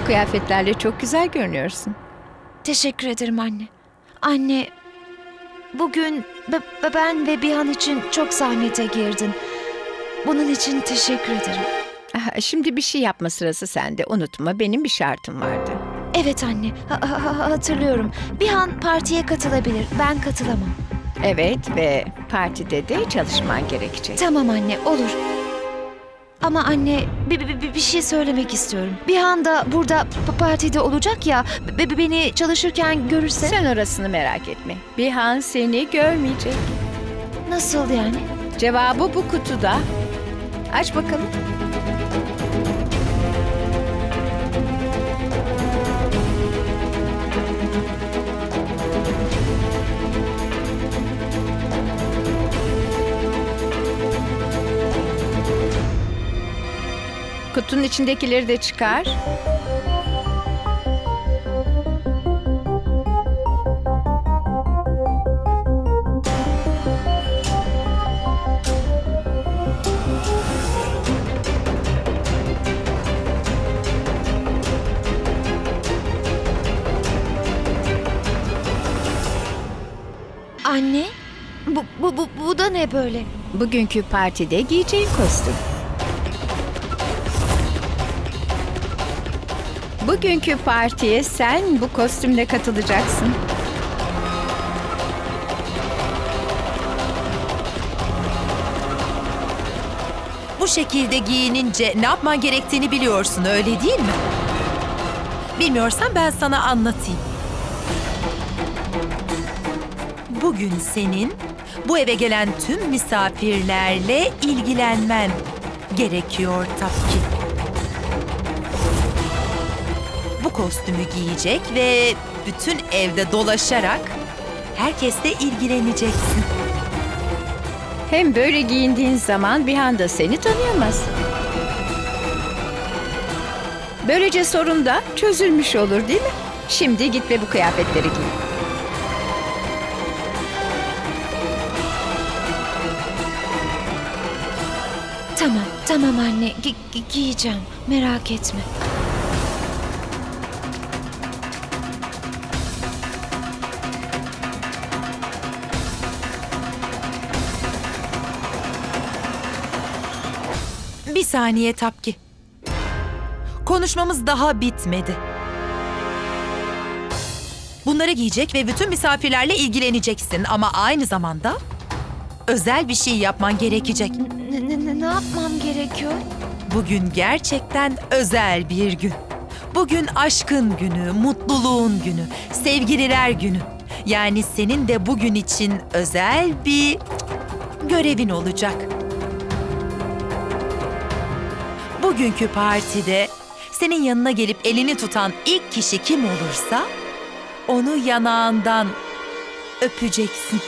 Bu kıyafetlerle çok güzel görünüyorsun. Teşekkür ederim anne. Anne, bugün be- be- ben ve Bihan için çok zahmete girdin. Bunun için teşekkür ederim. Ah, Şimdi bir şey yapma sırası sende. Unutma benim bir şartım vardı. Evet anne, ha- ha- ha- hatırlıyorum. Bihan partiye katılabilir, ben katılamam. Evet ve partide de çalışman gerekecek. Tamam anne, olur. Ama anne, bir, bir, bir- bir şey söylemek istiyorum. Bihan da burada partide olacak ya, be- beni çalışırken görürse... Sen orasını merak etme. Bihan seni görmeyecek. Nasıl yani? Cevabı bu kutuda. Aç bakalım. Kutunun içindekileri de çıkar. Anne, bu, bu, bu, bu da ne böyle? Bugünkü partide giyeceğin kostüm. Bugünkü partiye sen bu kostümle katılacaksın. Bu şekilde giyinince ne yapman gerektiğini biliyorsun öyle değil mi? Bilmiyorsan ben sana anlatayım. Bugün senin bu eve gelen tüm misafirlerle ilgilenmen gerekiyor tabii ki. Bu kostümü giyecek ve bütün evde dolaşarak herkesle ilgileneceksin. Hem böyle giyindiğin zaman bir anda seni tanıyamaz. Böylece sorun da çözülmüş olur değil mi? Şimdi git ve bu kıyafetleri giy. Tamam, tamam anne. Gi- gi- giyeceğim. Merak etme. Bir saniye Tapki. Konuşmamız daha bitmedi. Bunları giyecek ve bütün misafirlerle ilgileneceksin ama aynı zamanda özel bir şey yapman gerekecek. Ne, ne, ne- ne yapmam gerekiyor? Bugün gerçekten özel bir gün. Bugün aşkın günü, mutluluğun günü, sevgililer günü. Yani senin de bugün için özel bir görevin olacak. Bugünkü partide senin yanına gelip elini tutan ilk kişi kim olursa onu yanağından öpeceksin.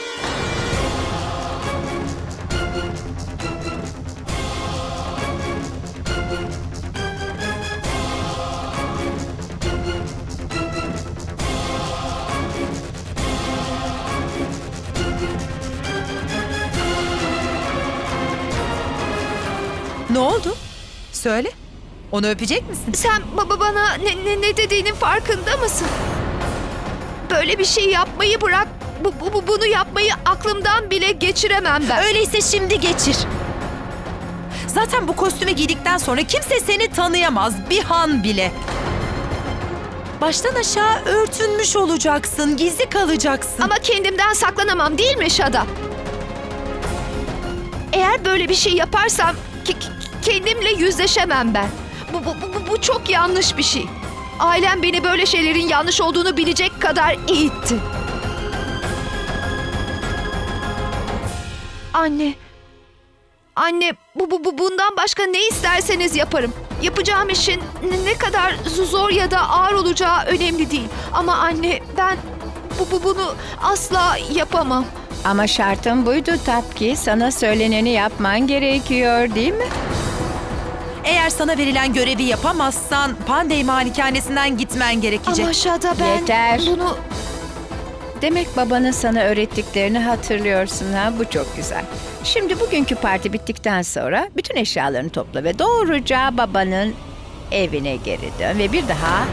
Söyle. Onu öpecek misin? Sen baba bana ne, ne, ne dediğinin farkında mısın? Böyle bir şey yapmayı bırak. Bu, bu- bu- bunu yapmayı aklımdan bile geçiremem ben. Öyleyse şimdi geçir. Zaten bu kostümü giydikten sonra kimse seni tanıyamaz. Bir han bile. Baştan aşağı örtünmüş olacaksın, gizli kalacaksın. Ama kendimden saklanamam değil mi Şada? Eğer böyle bir şey yaparsam ki- kendimle yüzleşemem ben. Bu, bu, bu, bu çok yanlış bir şey. Ailem beni böyle şeylerin yanlış olduğunu bilecek kadar eğitti. Anne. Anne bu, bu, bu bundan başka ne isterseniz yaparım. Yapacağım işin ne- kadar zor ya da ağır olacağı önemli değil. Ama anne ben bu, bu bunu asla yapamam. Ama şartım buydu Tapki. Sana söyleneni yapman gerekiyor değil mi? Eğer sana verilen görevi yapamazsan Pandey malikanesinden gitmen gerekecek. Ama Şada ben Yeter. bunu Demek babanın sana öğrettiklerini hatırlıyorsun ha. Bu çok güzel. Şimdi bugünkü parti bittikten sonra bütün eşyalarını topla ve doğruca babanın evine geri dön ve bir daha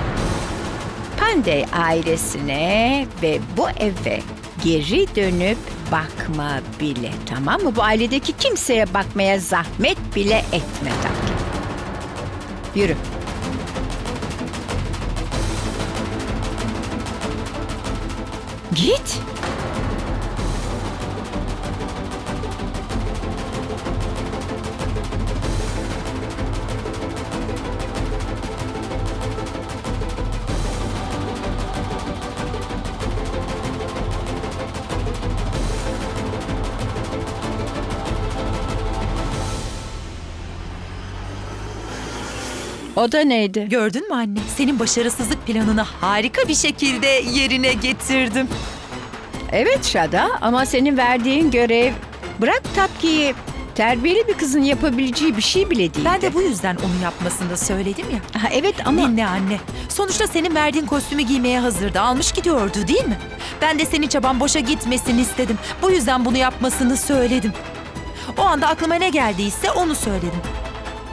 Pandey ailesine ve bu eve geri dönüp bakma bile tamam mı? Bu ailedeki kimseye bakmaya zahmet bile etme Taki. Yürü. Git. O da neydi? Gördün mü anne? Senin başarısızlık planını harika bir şekilde yerine getirdim. Evet Şada ama senin verdiğin görev bırak Tapki'yi terbiyeli bir kızın yapabileceği bir şey bile değildi. Ben de bu yüzden onu yapmasını söyledim ya. Ha, evet ama Dinle anne. Sonuçta senin verdiğin kostümü giymeye hazırdı. Almış gidiyordu değil mi? Ben de senin çaban boşa gitmesini istedim. Bu yüzden bunu yapmasını söyledim. O anda aklıma ne geldiyse onu söyledim.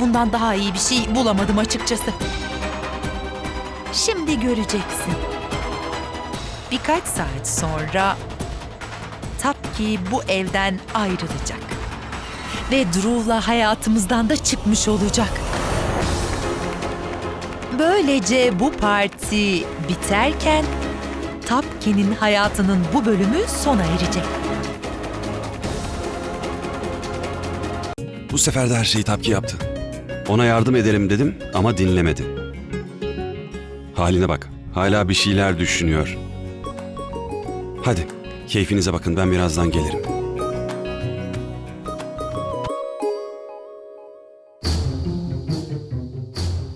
Bundan daha iyi bir şey bulamadım açıkçası. Şimdi göreceksin. Birkaç saat sonra Tapki bu evden ayrılacak. Ve Drew'la hayatımızdan da çıkmış olacak. Böylece bu parti biterken Tapki'nin hayatının bu bölümü sona erecek. Bu sefer de her şeyi Tapki yaptı. Ona yardım edelim dedim ama dinlemedi. Haline bak. Hala bir şeyler düşünüyor. Hadi keyfinize bakın ben birazdan gelirim.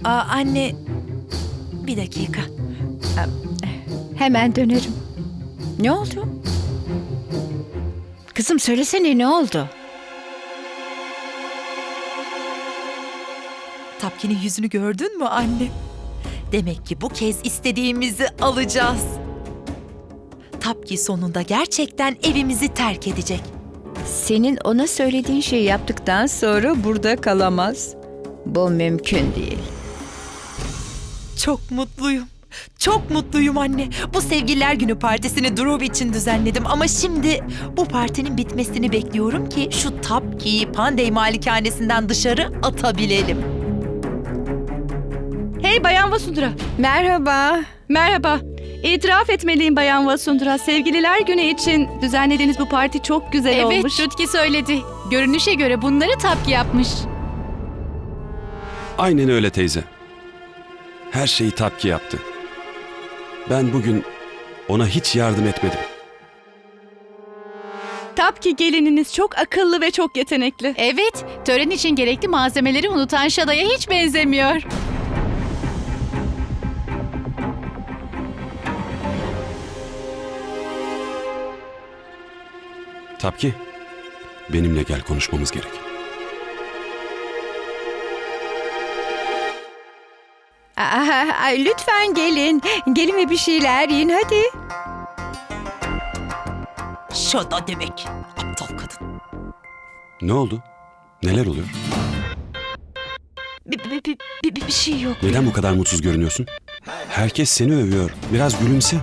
Aa, anne, bir dakika. hemen dönerim. Ne oldu? Kızım söylesene ne oldu? Tapki'nin yüzünü gördün mü anne? Demek ki bu kez istediğimizi alacağız. Tapki sonunda gerçekten evimizi terk edecek. Senin ona söylediğin şeyi yaptıktan sonra burada kalamaz. Bu mümkün değil. Çok mutluyum. Çok mutluyum anne. Bu sevgililer günü partisini Drew için düzenledim ama şimdi bu partinin bitmesini bekliyorum ki şu Tapki'yi Pandey malikanesinden dışarı atabilelim. Hey Bayan Vasundra. Merhaba. Merhaba. İtiraf etmeliyim Bayan Vasundra. Sevgililer günü için düzenlediğiniz bu parti çok güzel Evet, olmuş. Rutki söyledi. Görünüşe göre bunları Tapki yapmış. Aynen öyle teyze. Her şeyi Tapki yaptı. Ben bugün ona hiç yardım etmedim. Tapki gelininiz çok akıllı ve çok yetenekli. Evet, tören için gerekli malzemeleri unutan Şada'ya hiç benzemiyor. Tapki, benimle gel konuşmamız gerek. Aa, ay, lütfen gelin. Gelin ve bir şeyler yiyin hadi. Şada demek. Aptal kadın. Ne oldu? Neler oluyor? Bir, bir, bir, bir, bir şey yok. Neden bu kadar mutsuz görünüyorsun? Herkes seni övüyor. Biraz gülümse.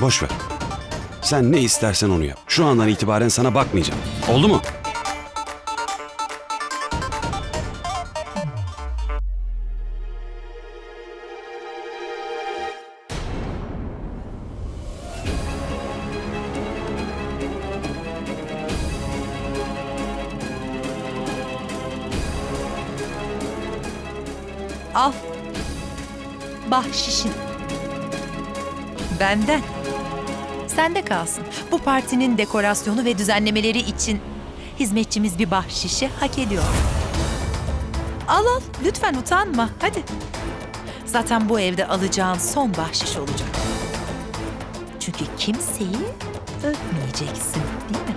Boş ver. Sen ne istersen onu yap. Şu andan itibaren sana bakmayacağım. Oldu mu? Al. Bahşişin. Benden. Sende kalsın. Bu partinin dekorasyonu ve düzenlemeleri için hizmetçimiz bir bahşişi hak ediyor. Al al. Lütfen utanma. Hadi. Zaten bu evde alacağın son bahşiş olacak. Çünkü kimseyi öpmeyeceksin değil mi?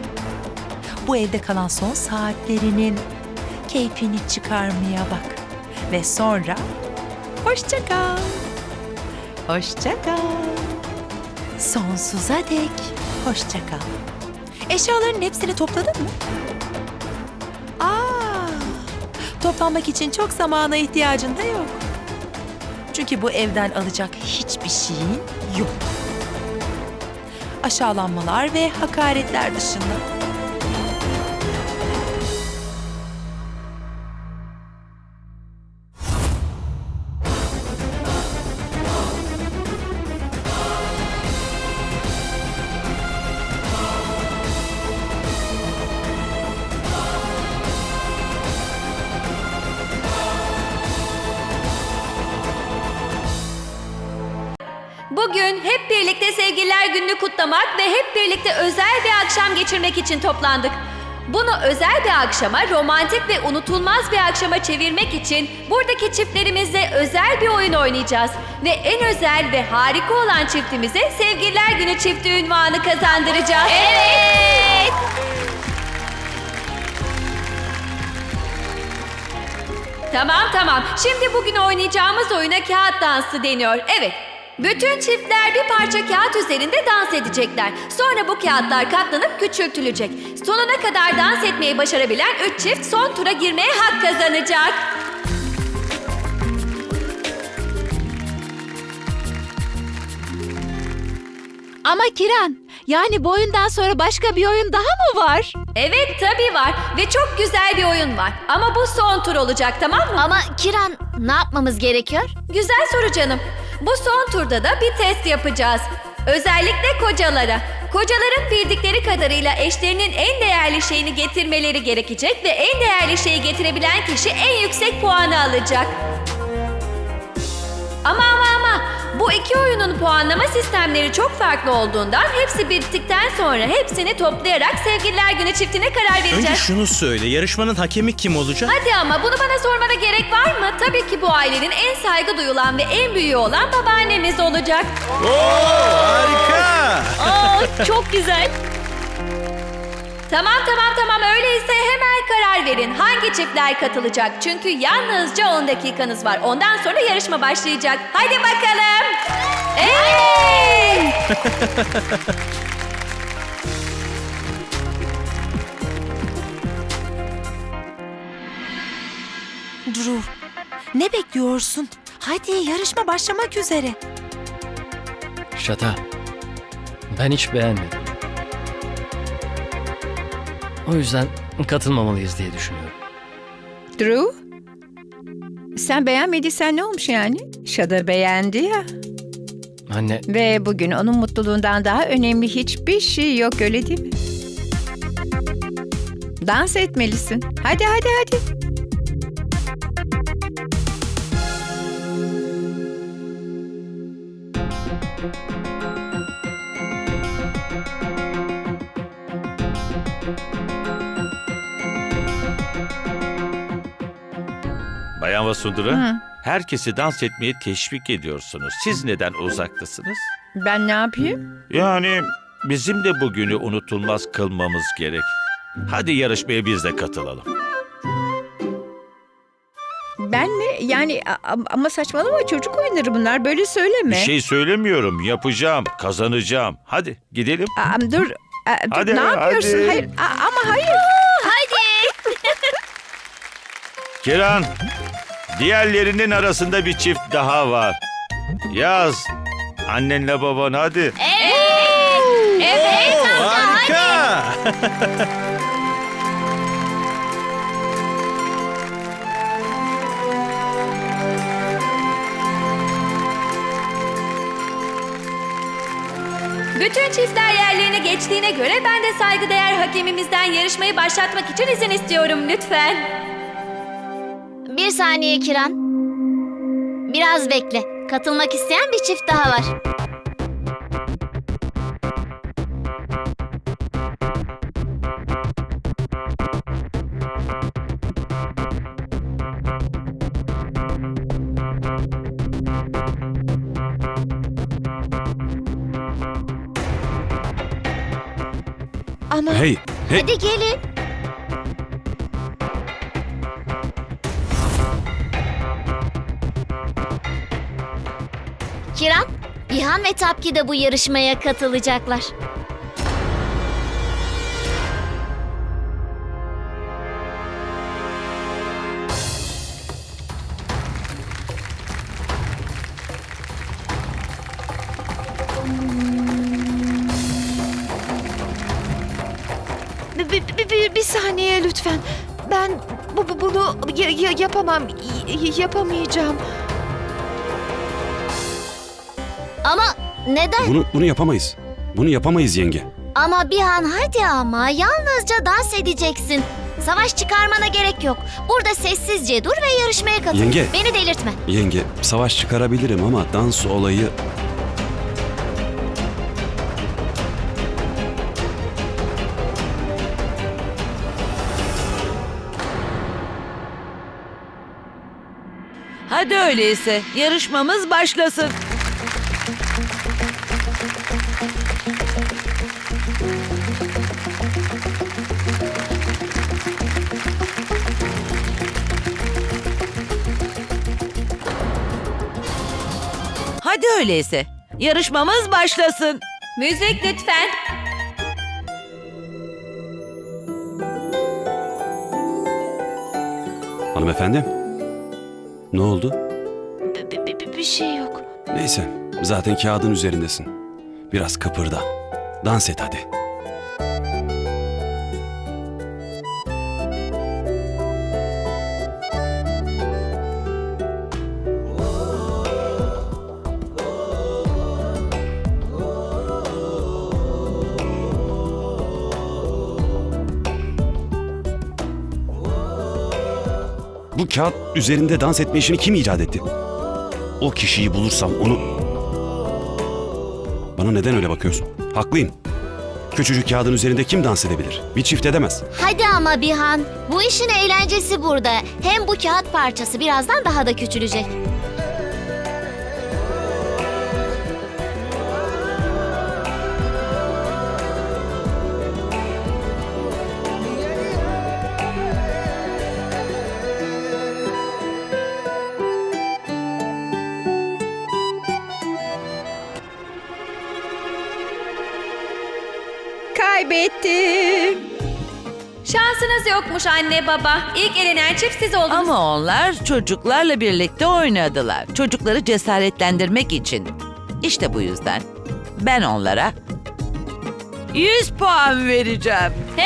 Bu evde kalan son saatlerinin keyfini çıkarmaya bak. Ve sonra hoşça kal. Hoşça kal. Sonsuza dek hoşça kal. Eşyaların hepsini topladın mı? Aa, toplanmak için çok zamana ihtiyacın da yok. Çünkü bu evden alacak hiçbir şeyin yok. Aşağılanmalar ve hakaretler dışında. Bugün hep birlikte Sevgililer Günü'nü kutlamak ve hep birlikte özel bir akşam geçirmek için toplandık. Bunu özel bir akşama, romantik ve unutulmaz bir akşama çevirmek için buradaki çiftlerimizle özel bir oyun oynayacağız. Ve en özel ve harika olan çiftimize Sevgililer Günü çifti ünvanı kazandıracağız. Evet! Tamam tamam. Şimdi bugün oynayacağımız oyuna kağıt dansı deniyor. Evet. Bütün çiftler bir parça kağıt üzerinde dans edecekler. Sonra bu kağıtlar katlanıp küçültülecek. Sonuna kadar dans etmeyi başarabilen üç çift son tura girmeye hak kazanacak. Ama Kiran, yani bu oyundan sonra başka bir oyun daha mı var? Evet tabii var ve çok güzel bir oyun var. Ama bu son tur olacak tamam mı? Ama Kiran ne yapmamız gerekiyor? Güzel soru canım. Bu son turda da bir test yapacağız. Özellikle kocalara. Kocaların bildikleri kadarıyla eşlerinin en değerli şeyini getirmeleri gerekecek ve en değerli şeyi getirebilen kişi en yüksek puanı alacak. Ama ama bu iki oyunun puanlama sistemleri çok farklı olduğundan hepsi bittikten sonra hepsini toplayarak Sevgililer Günü çiftine karar Önce vereceğiz. şunu söyle, yarışmanın hakemi kim olacak? Hadi ama bunu bana sormana gerek var mı? Tabii ki bu ailenin en saygı duyulan ve en büyüğü olan babaannemiz olacak. Harika! çok güzel. Tamam tamam tamam öyleyse hemen karar verin. Hangi çiftler katılacak? Çünkü yalnızca 10 dakikanız var. Ondan sonra yarışma başlayacak. Haydi bakalım. Evet. Drew, ne bekliyorsun? Hadi yarışma başlamak üzere. Şata. Ben hiç beğenmedim. O yüzden katılmamalıyız diye düşünüyorum. Drew? Sen beğenmediysen ne olmuş yani? Şada beğendi ya. Anne, Ve bugün onun mutluluğundan daha önemli hiçbir şey yok öyle değil mi? Dans etmelisin. Hadi hadi hadi. Bayan Vasundura, Hı. herkesi dans etmeye teşvik ediyorsunuz. Siz neden uzaktasınız? Ben ne yapayım? Yani bizim de bugünü unutulmaz kılmamız gerek. Hadi yarışmaya biz de katılalım. Ben mi? Yani a- ama saçmalama çocuk oyunları bunlar böyle söyleme. Bir şey söylemiyorum, yapacağım, kazanacağım. Hadi gidelim. Aa, dur. Aa, dur, Hadi, ne yapıyorsun? hadi. Hayır aa, ama hayır. Kiran, diğerlerinin arasında bir çift daha var. Yaz. Annenle baban hadi. Evet. Harika! Bütün çiftler yerlerine geçtiğine göre ben de saygıdeğer hakemimizden yarışmayı başlatmak için izin istiyorum lütfen. Bir saniye Kiran. Biraz bekle. Katılmak isteyen bir çift daha var. Ama Hey, hey. Hadi gelin. Can ve Tapki de bu yarışmaya katılacaklar. Bir, saniye lütfen. Ben bu, bu bunu ya- ya- yapamam, y- yapamayacağım. Ama neden? Bunu bunu yapamayız. Bunu yapamayız yenge. Ama Bihan hadi ama yalnızca dans edeceksin. Savaş çıkarmana gerek yok. Burada sessizce dur ve yarışmaya katıl. Yenge. Beni delirtme. Yenge, savaş çıkarabilirim ama dans olayı... Hadi öyleyse yarışmamız başlasın. Hadi öyleyse yarışmamız başlasın. Müzik lütfen. Hanımefendi? Ne oldu? Bir, bir- bir- bir şey yok. Neyse, zaten kağıdın üzerindesin. Biraz kıpırda. Dans et hadi. Kağıt üzerinde dans etme işini kim icat etti? O kişiyi bulursam onu... Bana neden öyle bakıyorsun? Haklıyım. Küçücük kağıdın üzerinde kim dans edebilir? Bir çift edemez. Hadi ama Bihan. Bu işin eğlencesi burada. Hem bu kağıt parçası birazdan daha da küçülecek. Yokmuş anne baba. İlk elenen çift siz oldunuz. Ama onlar çocuklarla birlikte oynadılar. Çocukları cesaretlendirmek için. İşte bu yüzden ben onlara 100 puan vereceğim.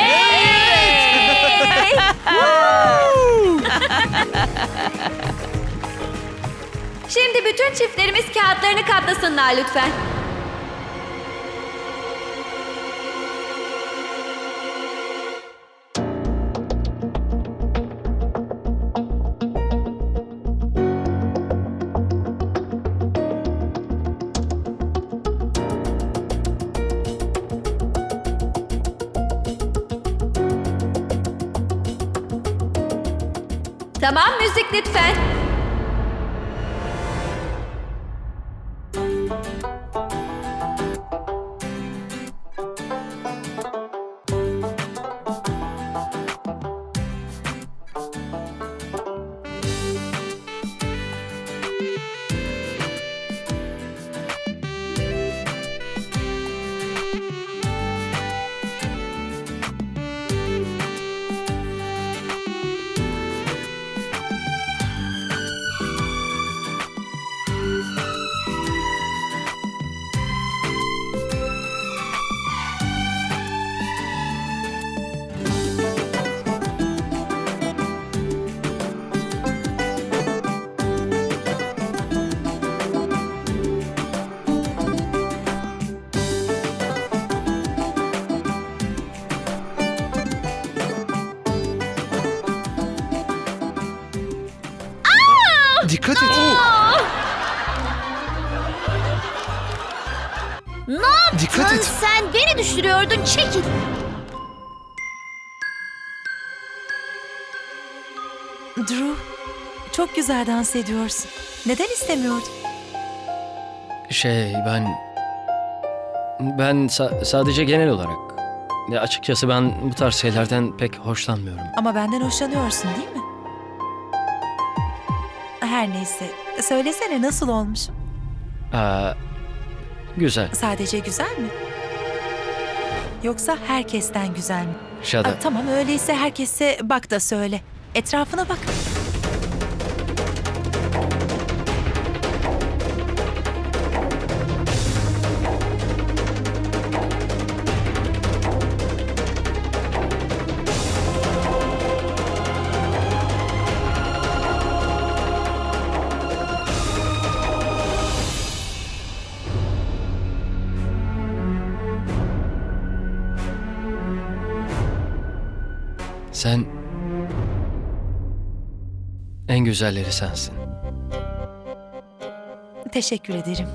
Şimdi bütün çiftlerimiz kağıtlarını katlasınlar lütfen. Tamam müzik lütfen. Düşürüyordun. Çekil. Drew, çok güzel dans ediyorsun. Neden istemiyordun? Şey ben... Ben sa- sadece genel olarak... Ya açıkçası ben bu tarz şeylerden pek hoşlanmıyorum. Ama benden hoşlanıyorsun değil mi? Her neyse. Söylesene nasıl olmuş? Aa, güzel. Sadece güzel mi? Yoksa herkesten güzel mi? Şada. Aa, tamam öyleyse herkese bak da söyle. Etrafına bak. Sen en güzelleri sensin. Teşekkür ederim.